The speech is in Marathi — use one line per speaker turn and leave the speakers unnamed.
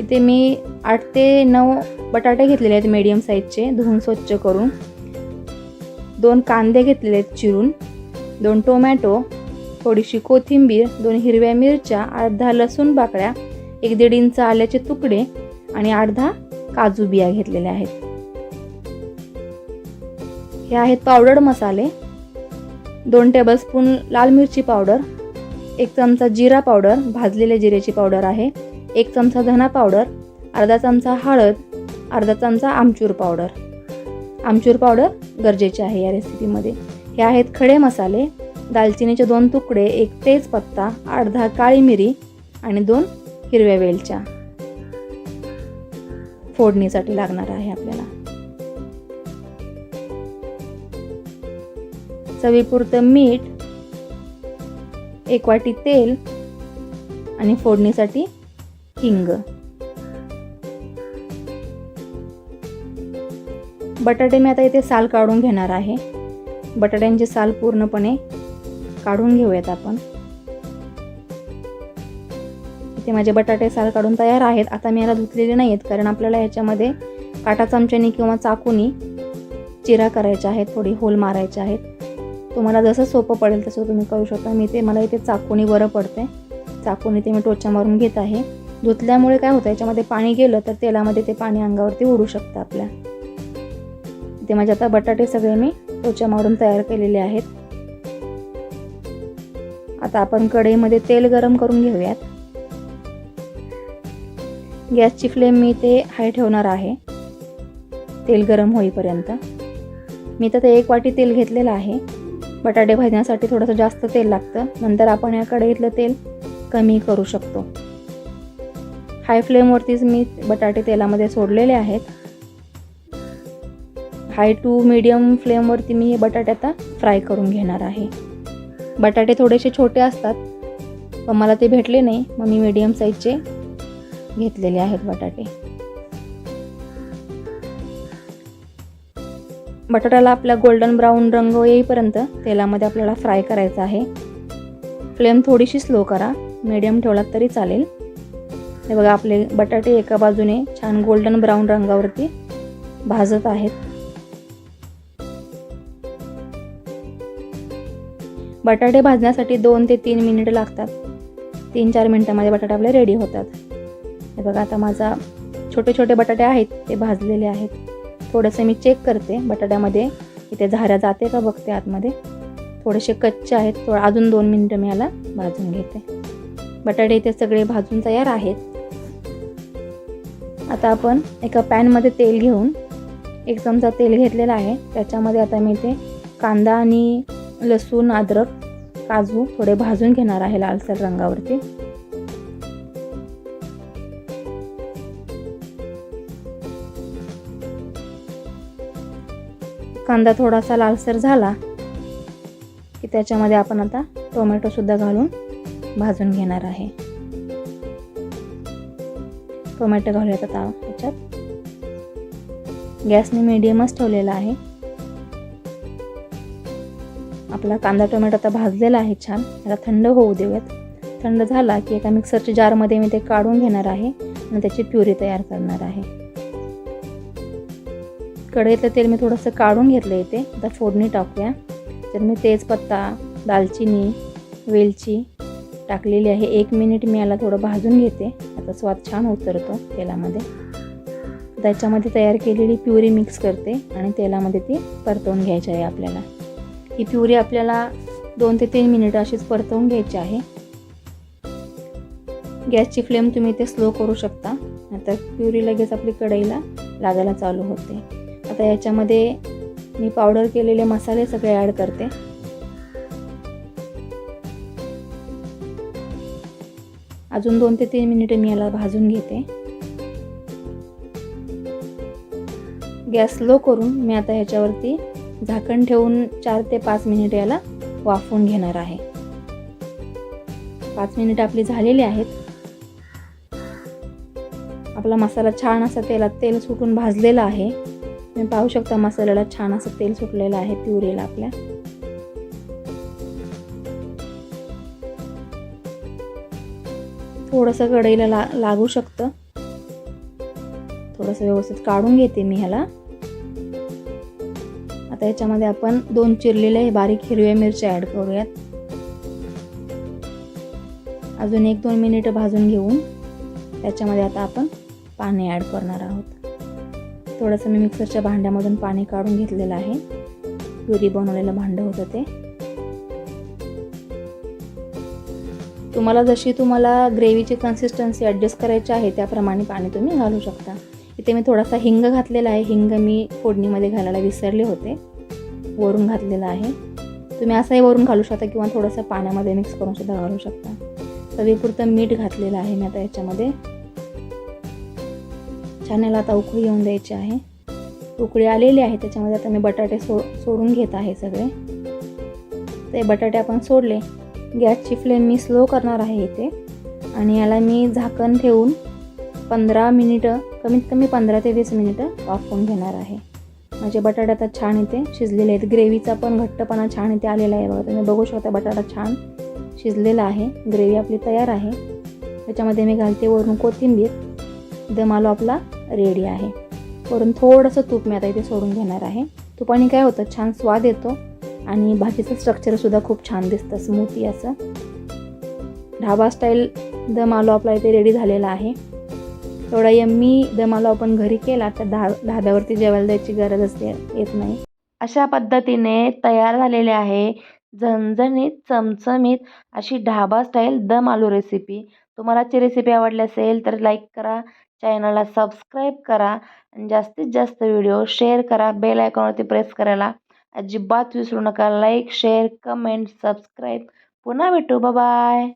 इथे मी आठ ते नऊ बटाटे घेतलेले आहेत मीडियम साईजचे धुवून स्वच्छ करून. दोन कांदे घेतलेले आहेत चिरून. दोन टोमॅटो थोडीशी कोथिंबीर दोन हिरव्या मिरच्या अर्धा लसूण बाकड्या एक दीड इंच आल्याचे तुकडे आणि अर्धा काजू बिया घेतलेल्या आहेत. हे आहेत पावडर मसाले. दोन टेबलस्पून लाल मिरची पावडर एक चमचा जिरा पावडर भाजलेल्या जिऱ्याची पावडर आहे. एक चमचा धना पावडर अर्धा चमचा हळद अर्धा चमचा आमचूर पावडर. आमचूर पावडर गरजेचे आहे या रेसिपीमध्ये हे आहेत खडे मसाले दालचिनीचे दोन तुकडे एक तेजपत्ता अर्धा काळी मिरी आणि दोन हिरव्या वेलच्या. फोडणीसाठी लागणार आहे आपल्याला. चवीपुरतं मीठ एक वाटी तेल आणि फोडणीसाठी हिंग बटाटे मी आता इथे साल काढून घेणार आहे. बटाट्यांची साल पूर्णपणे काढून घेऊयात आपण. इथे माझे बटाटे साल काढून तयार आहेत. आता मी याला धुतलेले नाही आहेत कारण आपल्याला ह्याच्यामध्ये काटा चमच्यानी किंवा चाकूनी चिरा करायच्या आहेत थोडी होल मारायचे आहेत. तुम्हाला जसं सोपं पडेल तसं तुम्ही करू शकता. मी ते मला इथे चाकूनी बरं पडते चाकूनी ते मी टोचा मारून घेत आहे. धुतल्यामुळे काय होतं याच्यामध्ये पाणी गेलं तर तेलामध्ये ते पाणी अंगावरती उडू शकतं आपल्या. ते माझे आता बटाटे सगळे मी टोचा मारून तयार केलेले आहेत. आता आपण कढईमध्ये तेल गरम करून घेऊयात. गॅसची फ्लेम मी ते हाय ठेवणार आहे. तेल गरम होईपर्यंत. मी तर ते एक वाटी तेल घेतलेलं आहे. बटाटे भाजण्यासाठी थोडंसं जास्त तेल लागतं. नंतर आपण या कढईतलं तेल कमी करू शकतो. हाय फ्लेमवरतीच मी बटाटे तेलामध्ये सोडलेले आहेत. हाय टू मीडियम फ्लेमवरती मी हे बटाटे आता फ्राय करून घेणार आहे. बटाटे थोडेसे छोटे असतात पण मला ते भेटले नाही मग मी मीडियम साईजचे घेतलेले आहेत बटाटे. बटाट्याला आपला गोल्डन ब्राऊन रंग येईपर्यंत तेलामध्ये आपल्याला फ्राय करायचं आहे. फ्लेम थोडीशी स्लो करा मीडियम ठेवलात तरी चालेल. हे बघा आपले बटाटे एका बाजूने छान गोल्डन ब्राऊन रंगावरती भाजत आहेत. बटाटे भाजण्यासाठी दोन ते तीन मिनिट लागतात. तीन चार मिनटामध्ये बटाटे आपले रेडी होतात. हे बघा आता माझा छोटे छोटे बटाटे आहेत ते भाजलेले आहेत. थोडंसं मी चेक करते बटाट्यामध्ये इथे झाऱ्या जाते का बघते आतमध्ये. थोडेसे कच्चे आहेत थोडं अजून दोन मिनटं मी याला भाजून घेते. बटाटे इथे सगळे भाजून तयार आहेत. आता आपण एका पॅनमध्ये तेल घेऊन एक चमचा तेल घेतलेला आहे. त्याच्यामध्ये आता मी ते कांदा आणि लसूण अद्रक काजू थोडे भाजून घेणार आहे लालसर रंगावरती. कांदा थोडासा लालसर झाला की त्याच्यामध्ये आपण आता टोमॅटोसुद्धा घालून भाजून घेणार आहे. टोमॅटो घालूयात आता त्याच्यात. गॅसने मीडियमच ठेवलेला आहे. आपला कांदा टोमॅटो आता भाजलेला आहे छान. त्याला थंड होऊ देऊयात. थंड झाला की एका मिक्सरच्या जारमध्ये मी ते काढून घेणार आहे आणि त्याची प्युरी तयार करणार आहे. कढईतलं तेल मी थोडंसं काढून घेतलं इथे. आता फोडणी टाकूया. तर मी तेजपत्ता दालचिनी वेलची टाकलेली आहे. एक मिनिट मी याला थोडं भाजून घेते. आता स्वाद छान उतरतो तेलामध्ये. त्याच्यामध्ये तयार केलेली प्युरी मिक्स करते आणि तेलामध्ये ती परतवून घ्यायची आहे आपल्याला. ही प्युरी आपल्याला दोन ते तीन मिनिटं अशीच परतवून घ्यायची आहे. गॅसची फ्लेम तुम्ही इथे स्लो करू शकता. आता प्युरी लगेच आपली कढईला लागायला चालू होते. आता याच्यामध्ये मी पावडर केलेले मसाले सगळे ॲड करते. अजून दोन ते तीन मिनिटं मी याला भाजून घेते. गॅस लो करून मी आता ह्याच्यावरती झाकण ठेवून चार ते पाच मिनिट याला वाफवून घेणार आहे. पाच मिनिट आपली झालेली आहेत. आपला मसाला छान असा तेलात तेल सुटून भाजलेला आहे. तुम्ही पाहू शकता मसाल्याला छान असं तेल सुटलेलं आहे प्युरेला आपल्या. थोडंसं कढईला ला लागू शकतं. थोडंसं व्यवस्थित काढून घेते मी ह्याला. आता याच्यामध्ये आपण दोन चिरलेले बारीक हिरव्या मिरच्या ॲड करूयात. अजून एक दोन मिनिटं भाजून घेऊन त्याच्यामध्ये आता आपण पाणी ॲड करणार आहोत. थोडंसं मी मिक्सरच्या भांड्यामधून पाणी काढून घेतलेलं आहे. प्युरी बनवलेलं भांडं होतं ते. तुम्हाला जशी तुम्हाला ग्रेव्हीची कन्सिस्टन्सी ॲडजस्ट करायची आहे त्याप्रमाणे पाणी तुम्ही घालू शकता. इथे मी थोडासा हिंग घातलेला आहे. हिंग मी फोडणीमध्ये घालायला विसरले होते. वरून घातलेलं आहे. तुम्ही असंही वरून घालू शकता किंवा थोडंसं पाण्यामध्ये मिक्स करून सुद्धा घालू शकता. चवीपुरतं मीठ घातलेलं आहे मी आता याच्यामध्ये. छान याला आता उकळी येऊन द्यायची आहे. उकळी आलेली आहे. त्याच्यामध्ये आता मी बटाटे सो सोडून घेत आहे सगळे. ते बटाटे आपण सोडले. गॅसची फ्लेम मी स्लो करणार आहे इथे. आणि याला मी झाकण ठेवून पंधरा मिनिटं कमीत कमी पंधरा ते वीस मिनिटं वाफवून घेणार आहे. माझे बटाटे आता छान इथे शिजलेले आहेत. ग्रेव्हीचा पण घट्टपणा छान इथे आलेला आहे. बघा तुम्ही बघू शकता बटाटा छान शिजलेला आहे. ग्रेव्ही आपली तयार आहे. त्याच्यामध्ये मी घालते वरून कोथिंबीर. दम आलो आपला रेडी आहे. वरून थोडंसं तूप मी आता इथे सोडून घेणार आहे. तुपाने काय होतं? छान स्वाद येतो. आणि भाजीचं स्ट्रक्चरसुद्धा खूप छान दिसतं स्मूथी असं. ढाबा स्टाईल दम आलो आपला इथे रेडी झालेला आहे. थोडा यम्मी दम आलो आपण घरी केला तर धा धाब्यावरती जेवायला द्यायची गरज असते येत नाही. अशा पद्धतीने तयार झालेले आहे झणझणीत चमचमीत अशी ढाबा स्टाईल दम आलू रेसिपी तुम्हाला आजची रेसिपी आवडली असेल तर लाईक करा चॅनलला सबस्क्राईब करा आणि जास्तीत जास्त व्हिडिओ शेअर करा बेल आयकॉनवरती प्रेस करायला. अजिबात विसरू नका. लाईक शेअर कमेंट सबस्क्राईब पुन्हा भेटू. बाय